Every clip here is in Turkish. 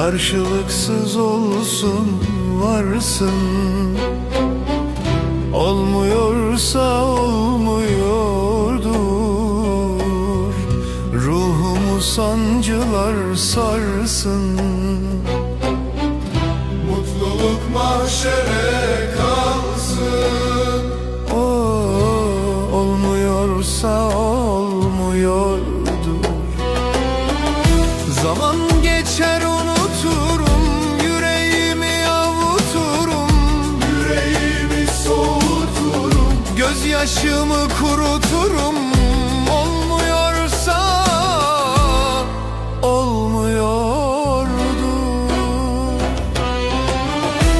Karşılıksız olsun varsın. Olmuyorsa olmuyordur. Ruhumu sancılar sarsın. Mutluluk mahşere kalsın. O olmuyorsa olmuyordur. Zaman geçer Gözyaşımı kuruturum Olmuyorsa olmuyordur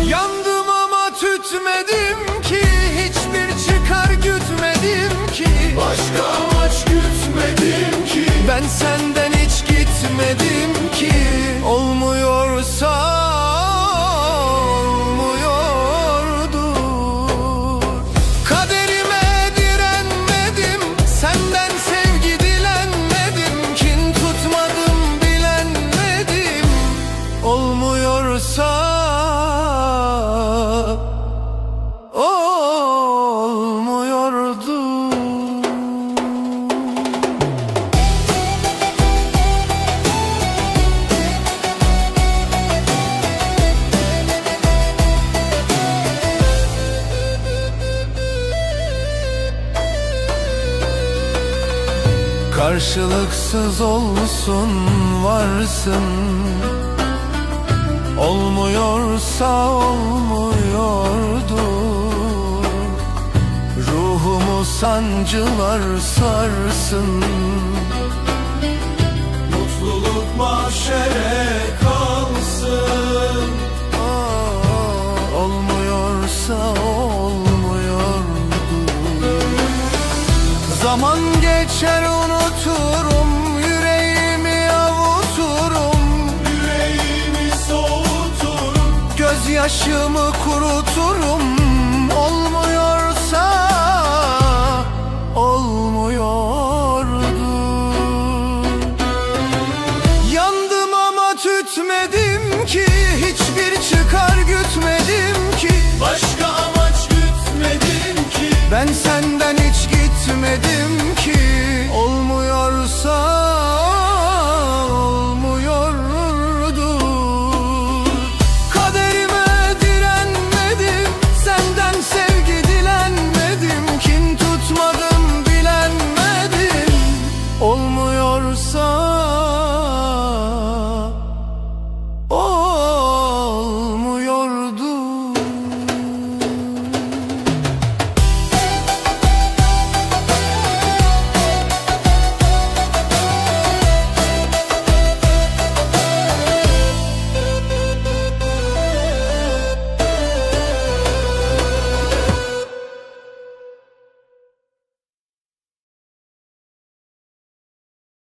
Yandım ama tütmedim ki Hiçbir çıkar gütmedim ki. Başka amaç gütmedim ki. Ben senden hiç gitmedim ki. Olmuyorsa Karşılıksız olsun varsın. Olmuyorsa olmuyordur. Ruhumu sancılar sarsın. Mutluluk mahşere kalsın Zaman geçer unuturum. Yüreğimi avuturum. Yüreğimi soğuturum. Gözyaşımı kuruturum